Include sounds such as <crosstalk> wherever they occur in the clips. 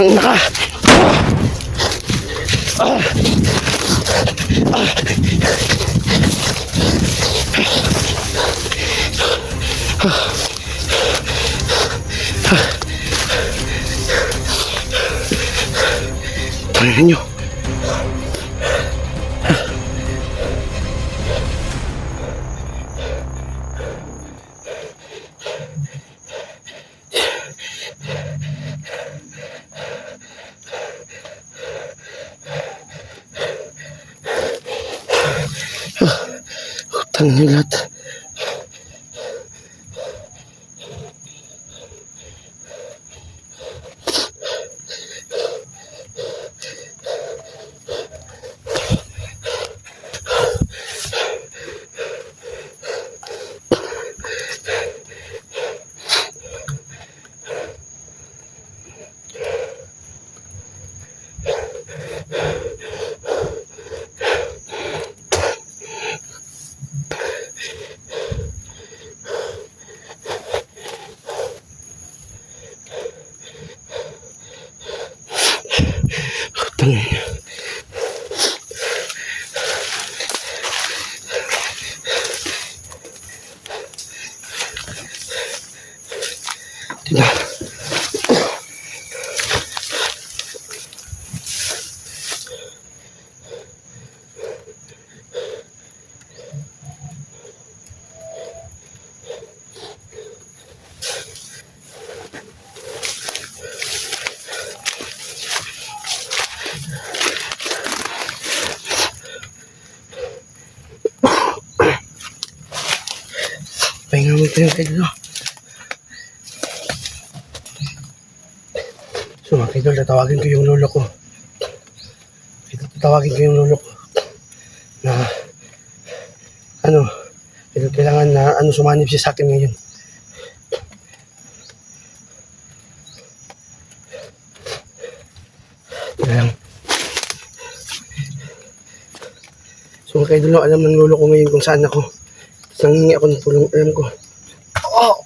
Putang naka. Tangin nyo. Utang nyo lahat. Utang nyo. Diba? Kayo dito. So mga kaidol, tatawagin ko yung lolo ko. Tatawagin ko yung lolo ko. Na, ano, ito kailangan na, ano, sumanib siya sa akin ngayon. Kaya lang. So mga kaidol, no, alam ng lolo ko ngayon kung saan ako. Nangingi ako ng tulong, alam ko. Oh!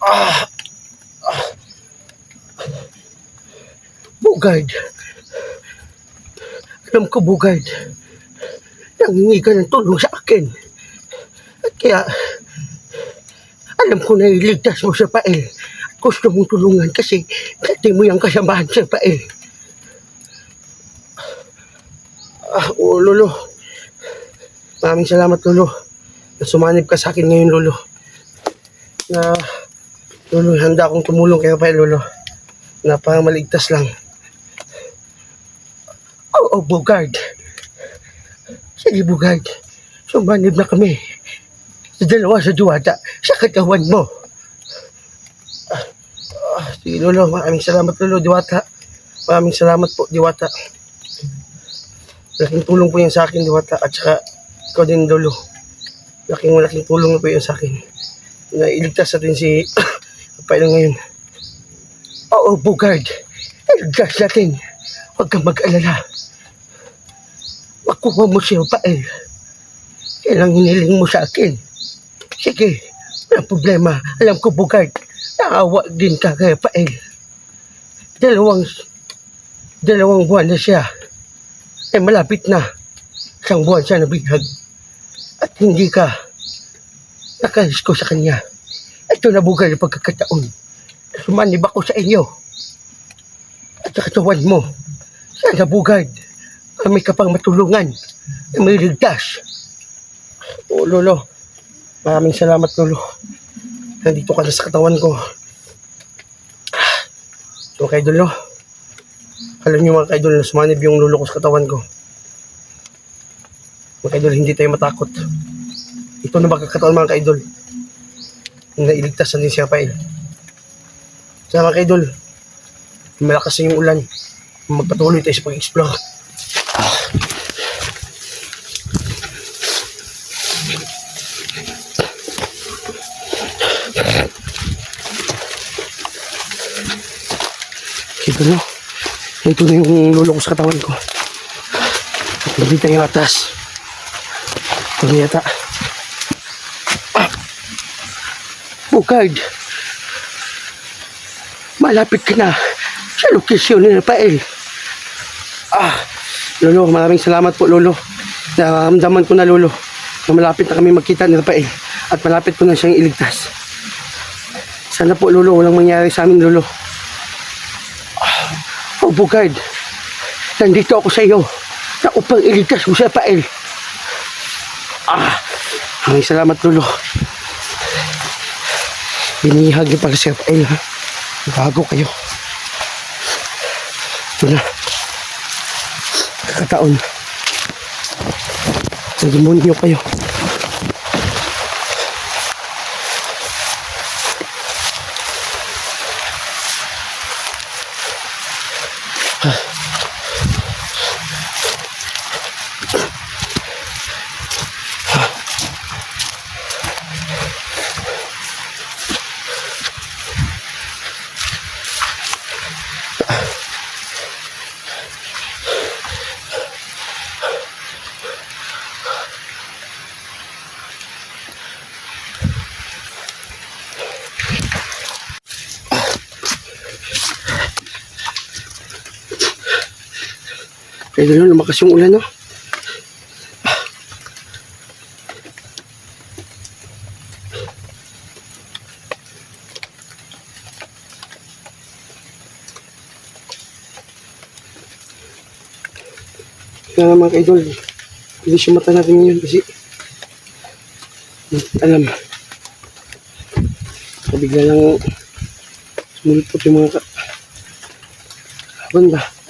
Ah! Ah! Bugard! Alam ko, Bugard. Nangingi ka ng tulong sa akin. At kaya, alam ko na iligtas mo sa pael. Gusto mong tulungan kasi dati mo yung kasamahan sa pael. Ah, oo, Lolo. Maraming salamat, Lolo na sumanib ka sa akin ngayon, Lolo. Na, Lolo, handa akong tumulong kaya pa, Lolo. Na para maligtas lang. Oh, Bugard. Sige, Bugard. Sumanib na kami. Sa dalawa sa duwata, sa katawan mo. Ah, ah, sige, Lolo. Maraming salamat, Lolo, Diwata. Maraming salamat po, Diwata. Laking tulong po yan sa akin, Diwata. At saka, ikaw din, Lolo laking malaking tulong po yun sa akin. Na iligtas natin si <coughs> Paano ngayon. Oo, Bugard. Iligtas natin. Huwag kang mag-alala. Makuha mo siya, Pael. Yan ang hiniling mo sa akin. Sige, walang problema. Alam ko, Bugard, naawa din ka kay Pael. Dalawang, dalawang buwan na siya. Eh, malapit na. Isang buwan siya nabihag at hindi ka nakalis ko sa kanya. Ito na bugal ng pagkakataon. Sumanib ako sa inyo. At sa katawan mo. Sana bugad. Kami ka pang matulungan. Na may ligtas. Oo, Lolo. Maraming salamat, Lolo. Nandito ka na sa katawan ko. So, kaidol, no? Alam niyo mga kaidol na sumanib yung lolo ko sa katawan ko. Mga kaidol, hindi tayo matakot. Ito na magkakataon mga kaidol. Na iligtas din siya pa eh. Kaya mga kaidol, malakas na yung ulan. Magpatuloy tayo sa pag-explore. Ito na. Ito na yung lulo ko sa katawan ko. Hindi tayo atas. Ito na yata. Ah. Bugard. Malapit ka na sa lokasyon ni Rafael. Ah, Lolo, maraming salamat po, Lolo. Nararamdaman ko na, Lolo, na malapit na kami magkita ni Rafael at malapit ko na siyang iligtas. Sana po, Lolo, walang mangyari sa amin, Lolo. Bugard, nandito ako sa iyo na upang iligtas mo si Rafael. Ah, maraming salamat, Lolo. Binihag niyo pala si Rafael, ha? Bago kayo. Ito na. Kakataon. Nagdemonyo kayo. Kaya gano'n, lumakas yung ulan, no? Kaya mga ka-idol, hindi siya mata natin ngayon kasi alam bigla lang sumulpot yung mga ka Kaban ba?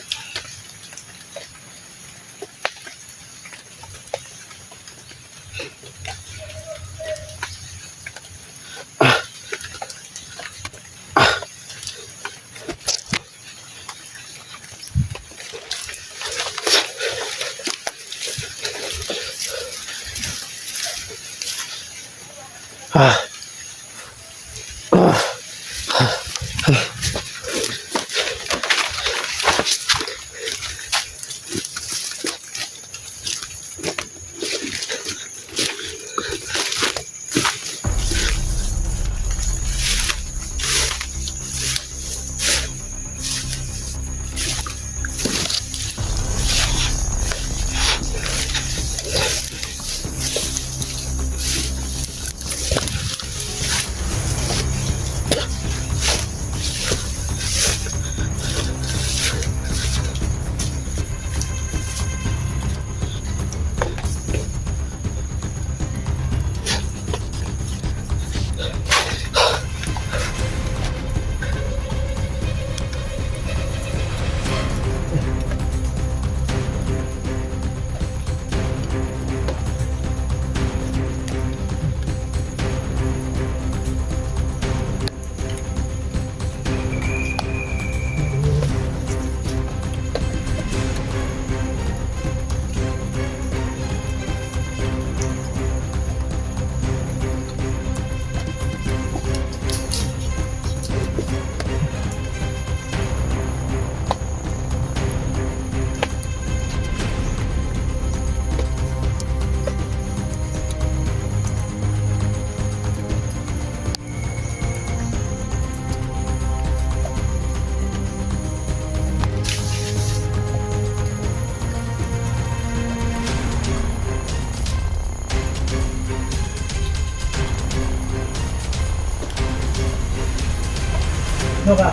Ano ka?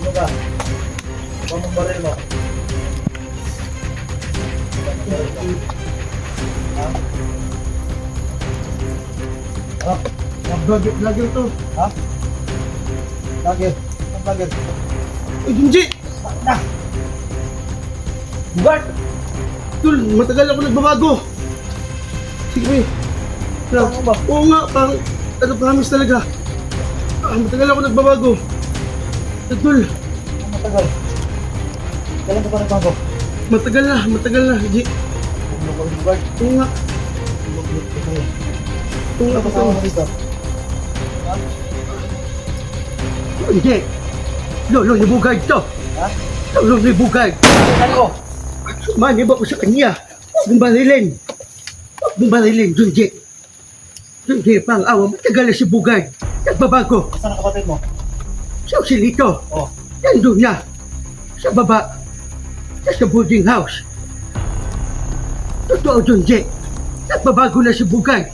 Ano ka? Huwag mong baril mo. Ha? Ha? Vlogger, vlogger to. Ha? Vlogger. Ang vlogger. Uy, Junji! Na! Bart! Tul, matagal ako nagbabago. Sige, may. Ano? Oo nga, pang, ano, promise talaga. Ah, matagal ako nagbabago. Tul, Ang matagal. Kailan ka pa nagbago? matagal na, matagal na. Huwag mo kami guard. oo nga. Oo nga, Ano? Hindi. Lolo ni Bugard to. Ha? Lolo ni Bugard. Ano? Manib ako sa kanya. Huwag mong barilin. Huwag mong barilin, Junji. Junji, pang awa, matagal na si Bugard. Nagbabago. Saan ang kapatid mo? Siya si Lito. Oh. nandun na. Sa baba. Sa sa boarding house. Totoo, Junji. Nagbabago na si Bugay.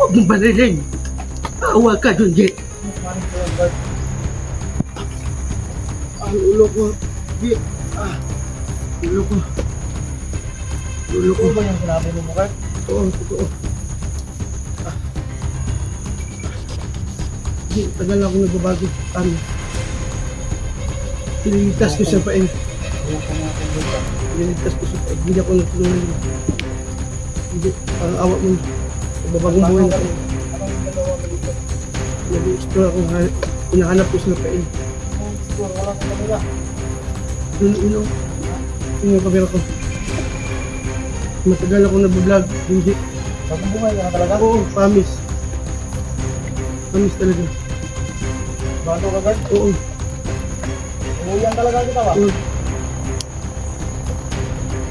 Huwag mong barilin. Awa ka, yung guard. Ang ulo ko. Di. Ah. Ulo ko. Ulo ko. Ano ba yung sinabi mo, guard? Oo, totoo. Hindi, tagal ako nagbabago. Ano? Piniligtas ko ko mga kumbuka. Piniligtas ko sa pain. Hindi ako natulungan. Hindi, parang awa mo. Nagbabagong buhay na? Nag-explore ako. ha- Hinahanap ko sa pain. Anong siguro? Wala kang kanila. Doon, ino. Yung yung kamera ko. Matagal ako nag-vlog. Hindi. Bagong buhay ka na talaga? Oo, promise. Promise talaga. Bago ka, guard? Oo. Umuyan talaga kita ba? Huwag.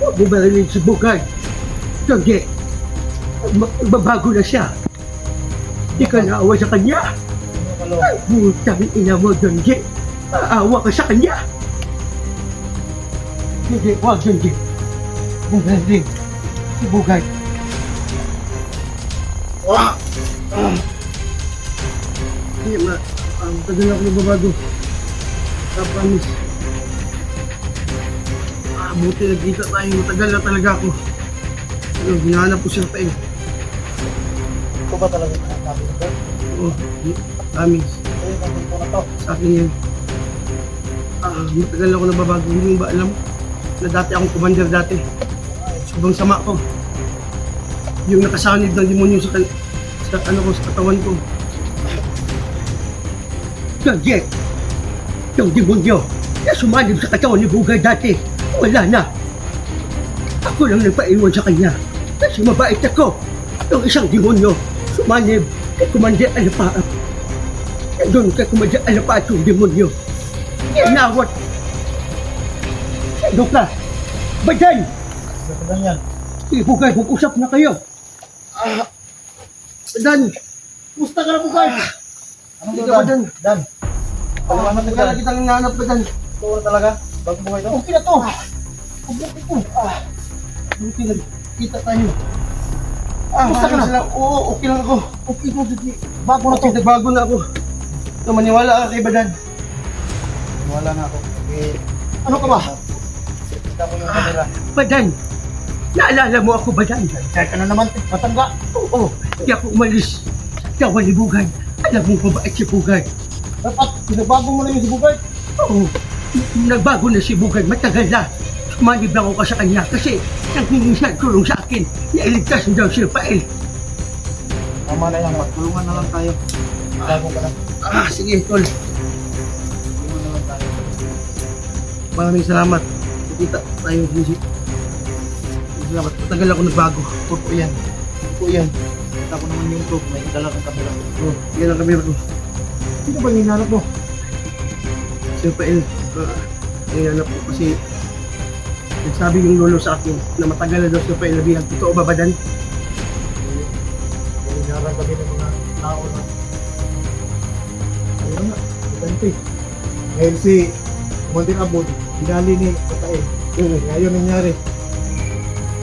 Huwag mo barilin si Bugay. Hindi. Magbabago na siya. Hindi ka naawa sa kanya. Ay, putang ina mo, Donji. Aawa ka sa kanya. Hindi, huwag, Donji. Bugalin. Si Bugay. Ah! Hindi, ma. Ang tagal ako nagbabago. Promise. Ah, buti nagkita tayo. Matagal na talaga ako. Ano, hinahanap ko siya pa eh. Ito ba talaga sinasabi mo, guard? Oo, promise. Ayun, ang gusto na to. Sa akin yan. Ah, matagal ako nababago. Hindi mo ba alam na dati akong commander dati. Sobrang sama ko. Yung nakasanib ng demonyo sa, sa ano ko, sa katawan ko. Gaget! Yung demonyo na sumanib sa katawan ni Bugay dati, wala na. Ako lang nagpaiwan sa kanya. Kasi mabait ako. Yung isang demonyo, sumanib kay Commander Alapaap. Doon kay Commander Alapaap yung demonyo. Inawat. Ano ka? Bayan! Ito ganyan. Ibugay, mag-usap na kayo. Ah, Dan, Gusto ka na? Anong to, ka ba Dan? Dan? Paliwanag ah, na Dan. kitang hinahanap na Dan. Ito na talaga? Bagong buhay to? Okay na to. Mabuti ko. Ah, buti na. Kita tayo. Ah, Kumusta ka na? lang. Oo, okay lang ako. Okay Didi. Bago na to. Okay, nagbago na ako. So, maniwala ka kay Badan. Wala na ako. Okay. Ano ka ba? Kita ko yung camera. Badan, naalala mo ako, Badan? Kaya ka na naman, matanda. Oo, hindi ako umalis. Bugay. Alam mo ba bakit si Bugay? Dapat, pinabago mo na yung si Bugay. Oo, nagbago na si Bugay. Matagal na. Sumanib lang ako ka sa kanya kasi naghingi siya tulong sa akin. Nailigtas daw si Rafael. Tama na yan, magtulungan na lang tayo. Bago ka na. Ah, sige, tol. Tulungan na lang tayo. Maraming salamat. Kita tayo, Lucy. Salamat. Matagal ako nagbago. Totoo yan. Totoo yan. Kita ko naman yung tube, may dala kang camera. Oh, yan ang kamera ko. Sino ba yung hinanap mo? Si Rafael. Uh, Nangyayana po kasi nagsabi yung lolo sa akin na matagal na daw si Rafael nabihag. Totoo ba ba, Dan? Yung hinarang kami ng mga tao na. Ayun nga, ito. Ngayon si Kumantin Abud, hinali ni Patae. Oo. Ngayon nangyari.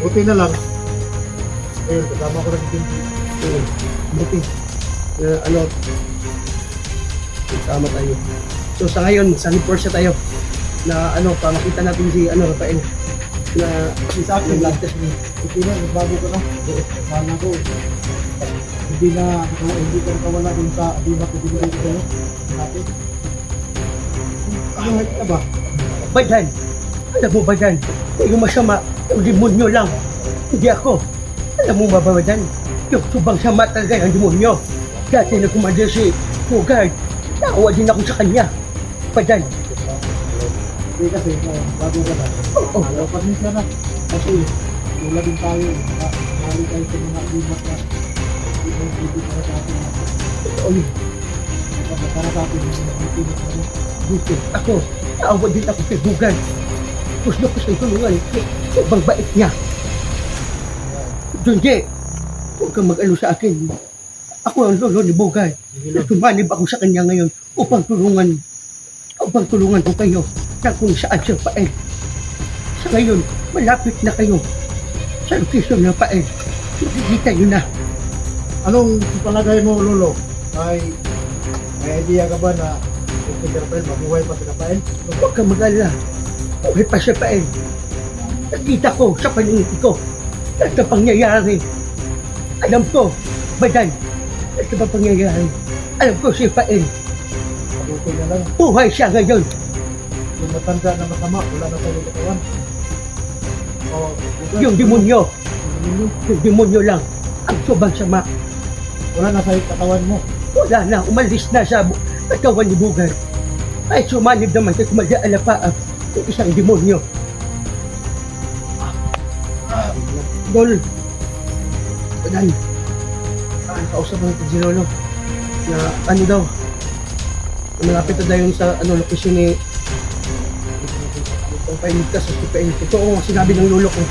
Buti na lang. Ayun, kasama ko rin din. Oo. Buti. Uh, ano, sama tayo. So sa ngayon, sa Porsche tayo na ano, pa makita natin si ano, Rafael na Si sa akin, nagligtas niya. Hindi na, nagbago ka na. Sana ko. Hindi na, hindi ka nakawala dun sa di ba hindi ko no? Natin. Ano ka ba? Badan, alam mo Badan, yung masama, yung demonyo lang. Hindi ako. Alam mo ba Badan, yung subang sama talaga yung demonyo. Dati na kumanda si Bugard, naawa din ako sa kanya. Badan, Hindi kasi, uh, bago ka na. oo, oh, Ayaw pa rin siya na. Kasi, wala din tayo. na- Nari tayo sa mga libat na hindi mo hindi para sa atin. totoo yun. Para sa atin, hindi mo. Buti, ako, naawa din ako kay Bugard. Gusto ko siyang tulungan, sobrang bait niya. Junji, huwag kang mag-alo sa akin. Ako ang lolo ni. Sige lang. Tumanib ako sa kanya ngayon upang tulungan upang tulungan ko kayo na kung saan siya pael. Sa ngayon, malapit na kayo sa location ng pael. Makikita niyo na. Anong palagay mo, Lolo? Ay, may idea ka ba na yung si girlfriend mabuhay pa si Rafael? Huwag kang mag-alala. Buhay pa siya pael. Nakita ko sa paningin ko lahat ng pangyayari. Alam ko, badan, lahat ng pangyayari. Alam ko si pael. Patutoy na lang. Buhay siya ngayon. Yung matanda na masama, wala na sa katawan. O, bukas, Yung demonyo, yung demonyo, yung demonyo lang ang subang sama. Wala na sa katawan mo. Wala na, umalis na sa bu- katawan ni Bugay. Ay sumanib naman kay kumalya alapaap yung isang demonyo. Dol, Badan, ah, kausap natin si Lolo na ano daw, malapit na daw yun sa ano, lokasyon ni itong pailigtas sa Tupain. Totoo ang sinabi ng lolo ko.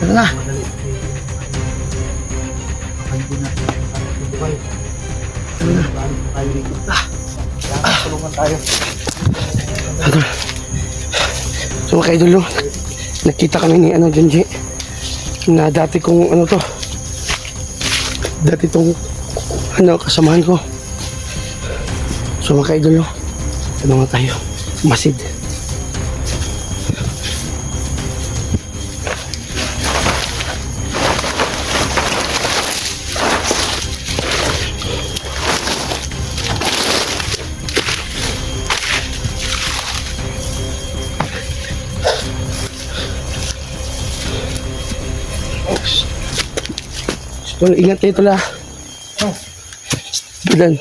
Tara na! Tara na! Tulungan tayo. So mga kaidolo, nakita kami ni ano Junji na dati kong ano to dati tong ano kasamahan ko. So mga kaidolo ano nga tayo. Masid Tol, ingat kayo tol. Oh. Badan,